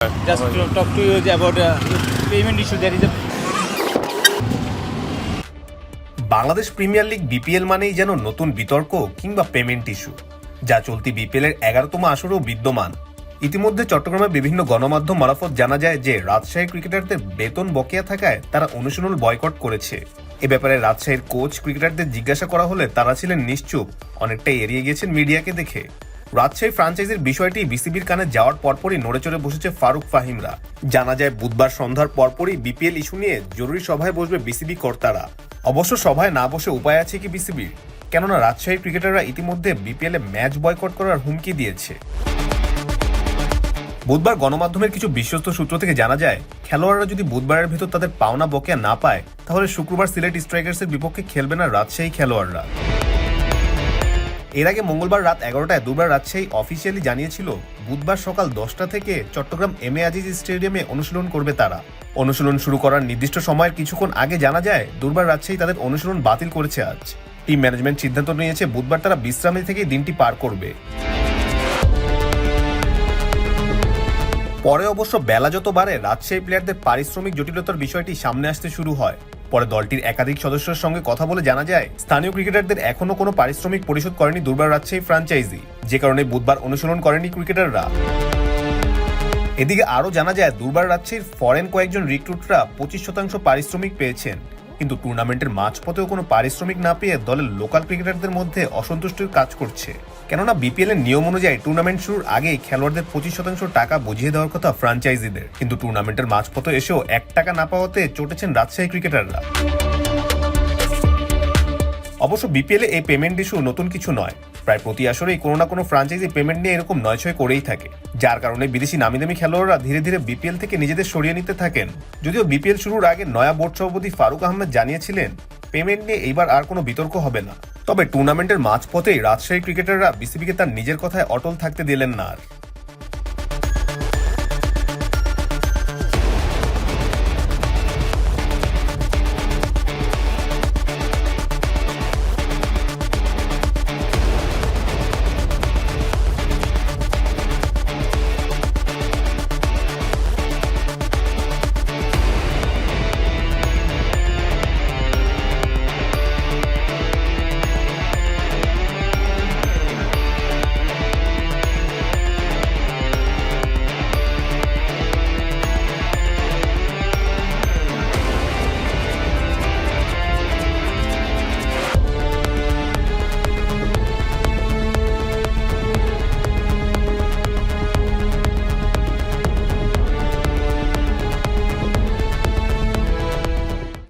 Just to talk to you about uh, payment issue. There is a Bangladesh premier league BPL মানেই যেন নতুন বিতর্ক কিংবা payment issue যা চলতি বিপিএল এর এগারোতম আসরেও বিদ্যমান। ইতিমধ্যে চট্টগ্রামে বিভিন্ন গণমাধ্যম মারফত জানা যায় যে রাজশাহী ক্রিকেটারদের বেতন বকেয়া থাকায় তারা অনুশীলন বয়কট করেছে। এ ব্যাপারে রাজশাহীর কোচ ক্রিকেটারদের জিজ্ঞাসা করা হলে তারা ছিলেন নিশ্চুপ অনেকটাই এড়িয়ে গেছেন মিডিয়াকে দেখে। রাজশাহী ফ্রাঞ্চাইজির বিষয়টি বিসিবির কানে যাওয়ার পরপরই নড়ে চড়ে বসেছে ফারুক ফাহিমরা। জানা যায়, বুধবার সন্ধ্যার পরপরই বিপিএল ইস্যু নিয়ে জরুরি সভায় বসবে বিসিবি কর্তারা। অবশ্য সভায় না বসে উপায় আছে কি বিসিবির? কেননা রাজশাহী ক্রিকেটাররা ইতিমধ্যে বিপিএল ম্যাচ বয়কট করার হুমকি দিয়েছে। বুধবার গণমাধ্যমের কিছু বিশ্বস্ত সূত্র থেকে জানা যায়, খেলোয়াড়রা যদি বুধবারের ভেতর তাদের পাওনা বকেয়া না পায়, তাহলে শুক্রবার সিলেট স্ট্রাইকার্সের বিপক্ষে খেলবে না রাজশাহী খেলোয়াড়রা। এর আগে মঙ্গলবার রাত এগারোটায় দুবার রাজশাহী অফিসিয়ালি জানিয়েছিল, বুধবার সকাল দশটা থেকে চট্টগ্রাম এম এ আজিজ স্টেডিয়ামে অনুশীলন করবে তারা। অনুশীলন শুরু করার নির্দিষ্ট সময়ের কিছুক্ষণ আগে জানা যায় দুর্বার রাজশাহী তাদের অনুশীলন বাতিল করেছে আজ। টিম ম্যানেজমেন্ট সিদ্ধান্ত নিয়েছে, বুধবার তারা বিশ্রামে থেকে দিনটি পার করবে। পরে অবশ্য বেলা যত বাড়ে, রাজশাহী প্লেয়ারদের পারিশ্রমিক জটিলতার বিষয়টি সামনে আসতে শুরু হয়। পরে দলটির একাধিক সদস্যের সঙ্গে কথা বলে জানা যায়, স্থানীয় ক্রিকেটারদের এখনও কোনো পারিশ্রমিক পরিশোধ করেনি দুর্বার রাজশাহী ফ্রাঞ্চাইজি যে কারণে বুধবার অনুশীলন করেনি ক্রিকেটাররা। এদিকে আরও জানা যায়, দুর্বার রাজশাহীর ফরেন কয়েকজন রিক্রুটরা পঁচিশ শতাংশ পারিশ্রমিক পেয়েছেন। কিন্তু টুর্নামেন্টের মাঝপথেও কোনো পারিশ্রমিক না পেয়ে দলের লোকাল ক্রিকেটারদের মধ্যে অসন্তুষ্টির কাজ করছে। কেননা বিপিএল এর নিয়ম অনুযায়ী টুর্নামেন্ট শুরুর আগেই খেলোয়াড়দের পঁচিশ শতাংশ টাকা বুঝিয়ে দেওয়ার কথা ফ্রাঞ্চাইজিদের। কিন্তু টুর্নামেন্টের মাঝপথে এসেও এক টাকা না পাওয়াতে চটেছেন রাজশাহী ক্রিকেটাররা। অবশ্য বিপিএল এই পেমেন্ট ইস্যু নতুন কিছু নয়। প্রায় প্রতি আসরেই কোনো না কোনো ফ্রাঞ্চাইজি পেমেন্ট নিয়ে এরকম নয় ছয় করেই থাকে। যার কারণে বিদেশি নামি দামি খেলোয়াড়রা ধীরে ধীরে বিপিএল থেকে নিজেদের সরিয়ে নিতে থাকেন। যদিও বিপিএল শুরুর আগে নয়া বোর্ড সভাপতি ফারুক আহমেদ জানিয়েছিলেন পেমেন্ট নিয়ে এইবার আর কোনো বিতর্ক হবে না। তবে টুর্নামেন্টের মাঝপথেই রাজশাহী ক্রিকেটাররা বিসিবিকে তার নিজের কথায় অটল থাকতে দিলেন না আর।